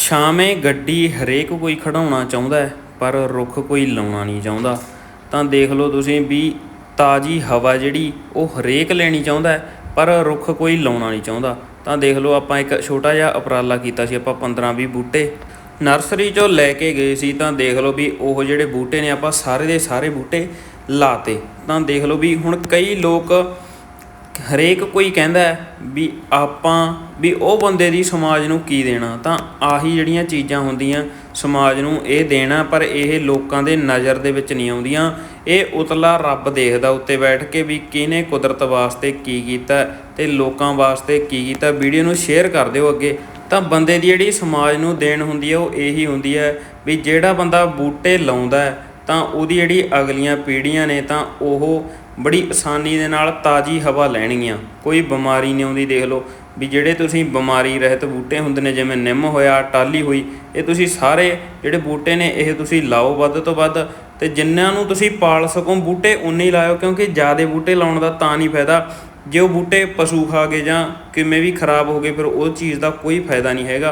ਛਾਵੇਂ ਗੱਡੀ ਹਰੇਕ ਕੋਈ ਖੜਾਉਣਾ ਚਾਹੁੰਦਾ ਹੈ, ਪਰ ਰੁੱਖ ਕੋਈ ਲਾਉਣਾ ਨਹੀਂ ਚਾਹੁੰਦਾ। ਤਾਂ ਦੇਖ ਲਓ ਤੁਸੀਂ ਵੀ ਤਾਜ਼ੀ ਹਵਾ ਜਿਹੜੀ, ਉਹ ਹਰੇਕ ਲੈਣੀ ਚਾਹੁੰਦਾ ਹੈ, ਪਰ ਰੁੱਖ ਕੋਈ ਲਾਉਣਾ ਨਹੀਂ ਚਾਹੁੰਦਾ। ਤਾਂ ਦੇਖ ਲਓ ਆਪਾਂ ਇੱਕ ਛੋਟਾ ਜਿਹਾ ਉਪਰਾਲਾ ਕੀਤਾ ਸੀ, ਆਪਾਂ 15 20 ਬੂਟੇ ਨਰਸਰੀ ਚੋਂ ਲੈ ਕੇ ਗਏ ਸੀ, ਤਾਂ ਦੇਖ ਲਓ ਵੀ ਉਹ ਜਿਹੜੇ ਬੂਟੇ ਨੇ ਆਪਾਂ ਸਾਰੇ ਦੇ ਸਾਰੇ ਬੂਟੇ ਲਾਤੇ। ਤਾਂ ਦੇਖ ਲਓ ਵੀ ਹੁਣ ਕਈ ਲੋਕ ਹਰੇਕ ਕੋਈ ਕਹਿੰਦਾ ਵੀ ਆਪਾਂ, ਵੀ ਉਹ ਬੰਦੇ ਦੀ ਸਮਾਜ ਨੂੰ ਕੀ ਦੇਣਾ? ਤਾਂ ਆਹੀ ਜਿਹੜੀਆਂ ਚੀਜ਼ਾਂ ਹੁੰਦੀਆਂ, ਸਮਾਜ ਨੂੰ ਇਹ ਦੇਣਾ, ਪਰ ਇਹ ਲੋਕਾਂ ਦੇ ਨਜ਼ਰ ਦੇ ਵਿੱਚ ਨਹੀਂ ਆਉਂਦੀਆਂ। ਇਹ ਉਤਲਾ ਰੱਬ ਦੇਖਦਾ ਉੱਤੇ ਬੈਠ ਕੇ ਵੀ ਕਿਹਨੇ ਕੁਦਰਤ ਵਾਸਤੇ ਕੀ ਕੀਤਾ ਤੇ ਲੋਕਾਂ ਵਾਸਤੇ ਕੀ ਕੀਤਾ। ਵੀਡੀਓ ਨੂੰ ਸ਼ੇਅਰ ਕਰ ਦਿਓ ਅੱਗੇ। ਤਾਂ ਬੰਦੇ ਦੀ ਜਿਹੜੀ ਸਮਾਜ ਨੂੰ ਦੇਣ ਹੁੰਦੀ ਹੈ, ਉਹ ਇਹੀ ਹੁੰਦੀ ਹੈ ਵੀ ਜਿਹੜਾ ਬੰਦਾ ਬੂਟੇ ਲਾਉਂਦਾ ਹੈ ਤਾਂ ਉਹਦੀ ਜਿਹੜੀ ਅਗਲੀਆਂ ਪੀੜ੍ਹੀਆਂ ਨੇ ਤਾਂ ਉਹ ਬੜੀ ਆਸਾਨੀ ਦੇ ਨਾਲ ਤਾਜ਼ੀ ਹਵਾ ਲੈਣਗੀਆਂ। ਕੋਈ ਬਿਮਾਰੀ ਨਹੀਂ ਆਉਂਦੀ, ਦੇਖ ਲਓ ਵੀ ਜਿਹੜੇ ਤੁਸੀਂ ਬਿਮਾਰੀ ਰਹਿਤ ਬੂਟੇ ਹੁੰਦੇ ਨੇ, ਜਿਵੇਂ ਨਿੰਮ ਹੋਇਆ ਟਾਲੀ ਹੋਈ, ਇਹ ਤੁਸੀਂ ਸਾਰੇ ਜਿਹੜੇ ਬੂਟੇ ਨੇ, ਇਹ ਤੁਸੀਂ ਲਾਓ ਵੱਧ ਤੋਂ ਵੱਧ ਤੇ ਜਿੰਨਾਂ ਨੂੰ ਤੁਸੀਂ ਪਾਲ ਸਕੋ, ਬੂਟੇ ਉਨੇ ਹੀ ਲਾਇਓ, ਕਿਉਂਕਿ ਜ਼ਿਆਦੇ ਬੂਟੇ ਲਾਉਣ ਦਾ ਤਾਂ ਨਹੀਂ ਫਾਇਦਾ। ਜੇ ਉਹ ਬੂਟੇ ਪਸ਼ੂ ਖਾ ਗਏ ਜਾਂ ਕਿਵੇਂ ਵੀ ਖਰਾਬ ਹੋ ਗਏ, ਫਿਰ ਉਹ ਚੀਜ਼ ਦਾ ਕੋਈ ਫਾਇਦਾ ਨਹੀਂ ਹੈਗਾ।